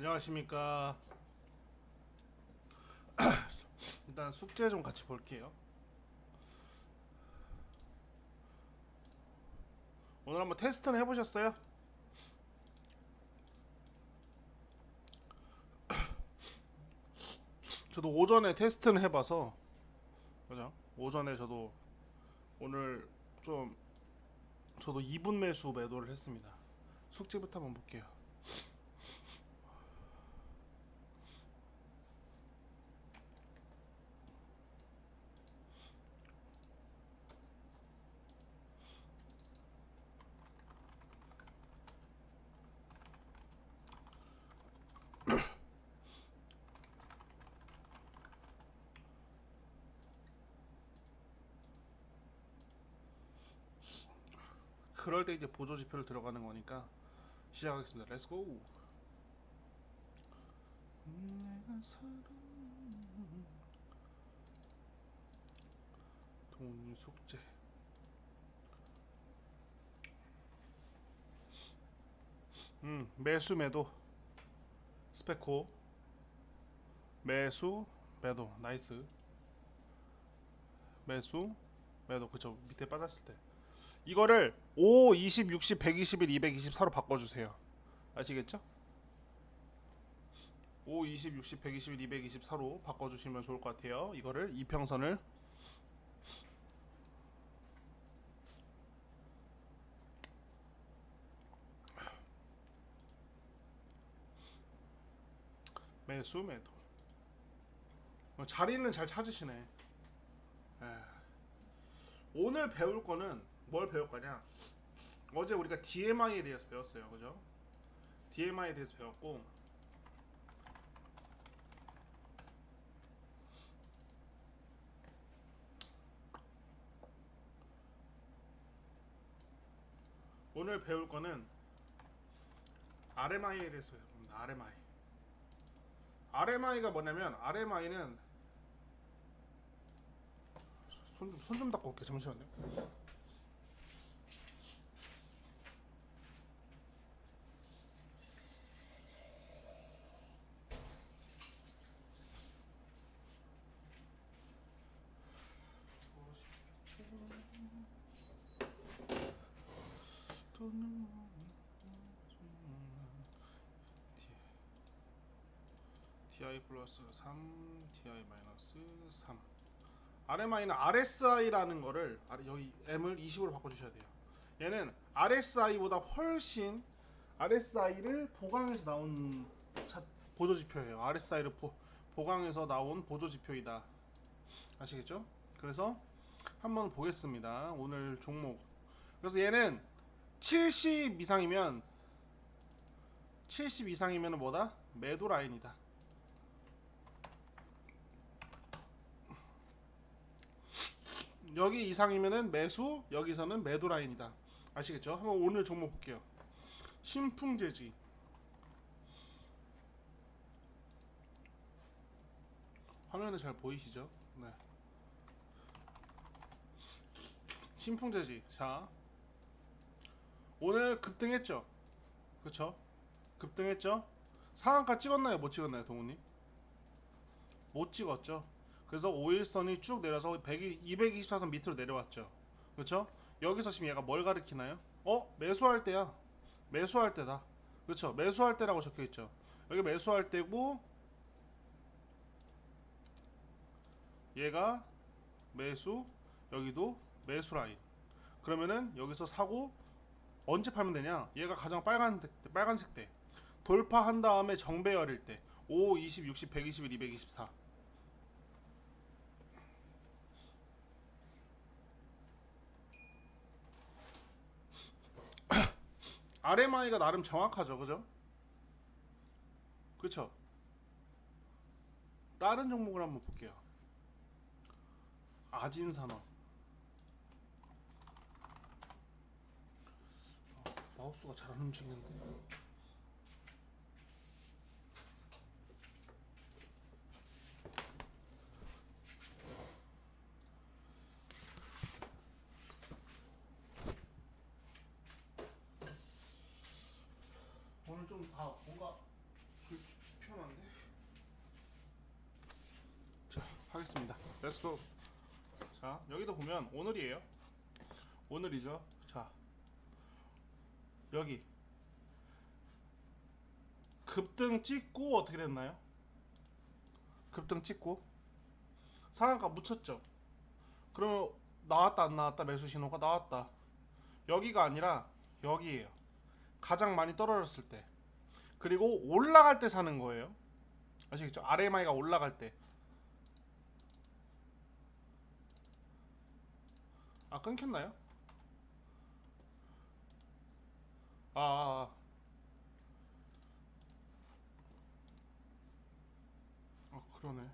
안녕하십니까. 일단 숙제 좀 같이 볼게요. 오늘 한번 테스트는 해보셨어요? 저도 오전에 테스트는 해봐서 그죠? 오전에 저도 오늘 좀 저도 2분 매수 매도를 했습니다. 숙제부터 한번 볼게요. 그럴 때 이제 보조 지표를 들어가는 거니까 시작하겠습니다. 렛츠 고. 내가 살아 동훈님 숙제 음 매수 매도. 스페코 매수 매도. 나이스. 매수 매도. 그쵸. 밑에 빠졌을 때 이거를 5, 20, 60, 121, 224로 바꿔주세요. 아시겠죠? 5, 20, 60, 121, 224로 바꿔주시면 좋을 것 같아요. 이거를 이평선을 매수 매도 어, 자리는 잘 찾으시네. 에. 오늘 배울 거는 뭘 배울 거냐? 어제 우리가 DMI에 대해서 배웠어요. 그죠? DMI에 대해서 배웠고 오늘 배울 거는 RMI에 대해서 배웁니다. RMI. RMI가 뭐냐면 RMI는 손 좀 손 좀 닦고 올게 잠시만요. TI 플러스 3, TI 마이너스 3. RMI는 RSI라는 거를 아, 여기 M을 20으로 바꿔주셔야 돼요. 얘는 RSI보다 훨씬 RSI를 보강해서 나온 차, 보조 지표예요. RSI를 보, 보강해서 나온 보조 지표이다. 아시겠죠? 그래서 한번 보겠습니다. 오늘 종목. 그래서 얘는 70 이상이면 70 이상이면 뭐다? 매도 라인이다. 여기 이상이면은 매수, 여기서는 매도 라인이다. 아시겠죠? 한번 오늘 종목 볼게요. 신풍재지. 화면에 잘 보이시죠? 네. 신풍재지. 자. 오늘 급등했죠? 그쵸? 급등했죠? 상한가 찍었나요? 못 찍었나요, 동훈님? 못 찍었죠? 그래서 5일선이 쭉 내려서 100, 224선 밑으로 내려왔죠. 그렇죠? 여기서 지금 얘가 뭘 가리키나요? 어? 매수할 때야. 매수할 때다. 그렇죠? 매수할 때라고 적혀 있죠. 여기 매수할 때고 얘가 매수 여기도 매수 라인. 그러면은 여기서 사고 언제 팔면 되냐? 얘가 가장 빨간 빨간색 때 돌파한 다음에 정배열일 때 5, 20, 60, 121, 224 RMI가 나름 정확하죠, 그죠? 그렇죠? 다른 종목을 한번 볼게요. 아진산업. 마우스가 잘 안 움직이는데. 오늘 좀 다 뭔가 불, 편한데. 자, 하겠습니다. 렛츠고. 자, 여기도 보면 오늘이에요. 오늘이죠. 자, 여기 급등 찍고 어떻게 됐나요? 급등 찍고 상한가 묻혔죠. 그러면 나왔다 안 나왔다 매수 신호가 나왔다. 여기가 아니라 여기에요. 가장 많이 떨어졌을 때. 그리고 올라갈 때 사는 거예요. 아시겠죠? RMI가 올라갈 때. 아 끊겼나요? 아, 아, 아. 아 그러네.